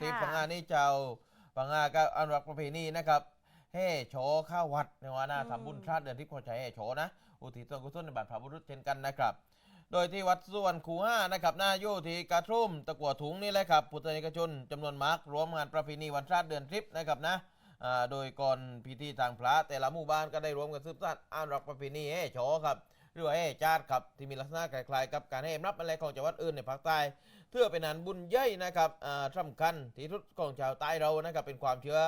ที่ค่ะพังงานี่เจ้าพังงาก็อนุรักษ์ประเพณีนะครับเฮ่โฉข้าววัดในวันหน้าทำบุญชาติเดือนที่พอใจเฮ่โฉนะ อุทิศส่วนกุศลในบาทพระบุรุษเช่นกันนะครับ โดยที่วัดส่วนคูห้านะครับหน้าโยที่กระทุ่มตะกัวถุงนี่แหละครับ พุทธนิกชนจำนวนมากรวมงานประเพณีวันชาติเดือนทริปนะครับนะอ่าโดยก่อนพิธีทางพระ แต่ละหมู่บ้านก็ได้รวมกันสืบสานอนุรักษ์ประเพณีเฮ่โฉครับ หรือว่าเฮ่จาดครับที่มีลักษณะคล้ายๆกับการเฮ่รับอะไรของจังหวัดอื่นในภาคใต้เพื่อเป็นอันบุญใหญ่นะครับอ่าสำคัญที่สุดของชาวใต้เรานะครับเป็นความเชื่อ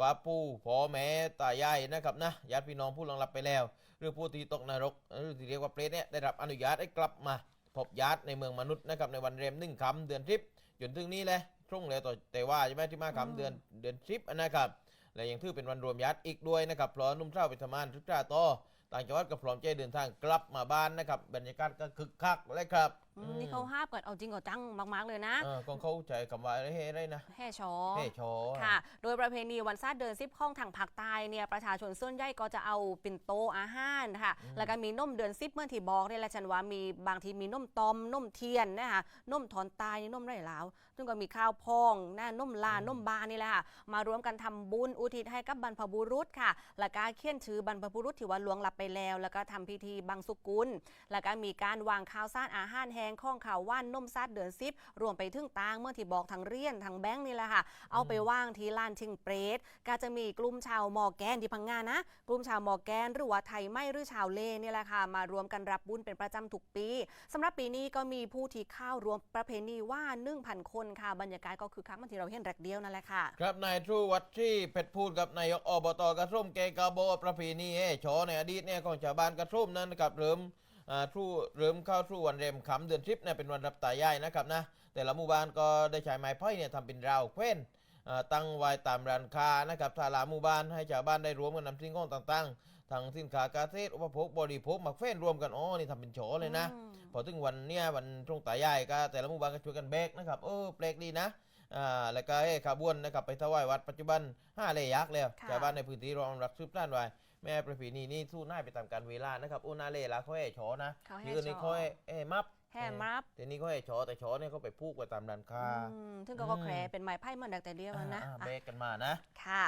ว่าปู่พ่อแม่ตายายนะครับนะญาติพี่น้องผู้ล่วงลับไปแล้ว หรือผู้ที่ตกนรกหรือที่เรียกว่าเปรตเนี่ยได้รับอนุญาตให้กลับมาพบญาติในเมืองมนุษย์นะครับในวันเรมหนึ่งคำเดือนทริปจนถึงนี้เลยช่วงเลยต่อแต่ว่าใช่ไหมที่มาอืมคำเดือนเดือนทริปนะครับและยังถือเป็นวันรวมญาติอีกด้วยนะครับเพราะนุ่มเช้าไปทำงานทุกท่าต่อ ต่างจังหวัดก็พร้อมใจเดินทางกลับมาบ้านนะครับ บรรยากาศก็คึกคักเลยครับอืมนี่เขาห้ามกันเอาจริงเอาจังมากๆเลยนะเออก็เข้าใจคำว่าอะไรเฮ้ยอะไรนะแห่ชอ เฮ้ยโชว์ค่ะ โดยประเพณีวันซาดเดินซิบข้องทางภาคใต้เนี่ยประชาชนส่วนใหญ่ก็จะเอาปิ่นโตอาหารค่ะ แล้วก็มีนมเดือนซิบเมื่อที่บอกเนี่ยแหละฉันว่ามีบางทีมีนมตอมนมเทียนนะคะนมถอนตายนี่นมไรหลาวซึ่งก็มีข้าวพองนะนมลานมบานนี่แหละค่ะมารวมกันทำบุญอุทิศให้กับบรรพบุรุษค่ะ แล้วก็เขียนชื่อบรรพบุรุษที่ว่าล่วงลับไปแล้ว แล้วก็ทำพิธีบังสุกุล แล้วก็มีการวางข้าวสารอาหารแห้งข้องข่าวว่านนมซาดเดือนซิบรวมไปถึงตางเมื่อที่บอกทางเรียนทางแบงค์นี่แหละค่ะ เอาไปว่างที่ลานชิงเปรตก็จะมีกลุ่มชาวมอร์แกนที่พังงานะกลุ่มชาวมอร์แกนหรือว่าไทยไม่หรือชาวเลนี่แหละค่ะ มารวมกันรับบุญเป็นประจำทุกปีสำหรับปีนี้ก็มีผู้ที่เข้ารวมประเพณีว่า1,000คนค่ะบรรยากาศก็คือครั้งบางที่เราเห็นแรกเดียวนั่นแหละค่ะ ครับนายทรูวัดที่เพชรพูดกับนายกอบตกระทุ่มเกกาโบประเพณีเฮ้ยโชว์ในอดีตเนี่ยของชาวบ้านกระทุ่มนั้นนะครับเริ่มอ่า ทรูเริ่มเข้าทรูวันเรมขำเดือนทริปเนี่ยเป็นวันรับตายายนะครับนะแต่ละหมู่บ้านก็ได้ใช้ไม้ไผ่เนี่ยทำเป็นราวเคว้นตั้งไว้ตามร้านค้านะครับศาลาหมู่บ้านให้ชาวบ้านได้รวมกันนำสิ่งของต่างๆทั้งสินค้ากาเกษตรอุปโภคบริโภคมาเฟ้นรวมกันอ๋อนี่ทำเป็นโฉเลยนะ พอถึงวันเนี้ยวันตรงตายายก็แต่ละหมู่บ้านก็ช่วยกันเบกนะครับเออแปลกดีนะ อ่าแล้วก็เอ้ขบวนนะครับไปถวายวัดปัจจุบันห้าเลยยักษ์แล้วค่ะ ชาวบ้านในพื้นที่รองรักสืบต้านไว้แม่ประเพณีนี้สู้น่ายไปตามการเวลานะครับโอ้นาเล่ละเขาให้โฉนะเขาให้ยืนนี่โฉเขาให้เอ้มับแห่มับแต่นี่เขาให้โฉแต่โฉเนี่ยเขาไปพูกไว้ตามร้านค้า อืมซึ่งก็ก็แคร์เป็นไม้ไผ่เหมือนดักแต่เดียวอะนะอ่าอะเบรกกันมานะ ค่ะ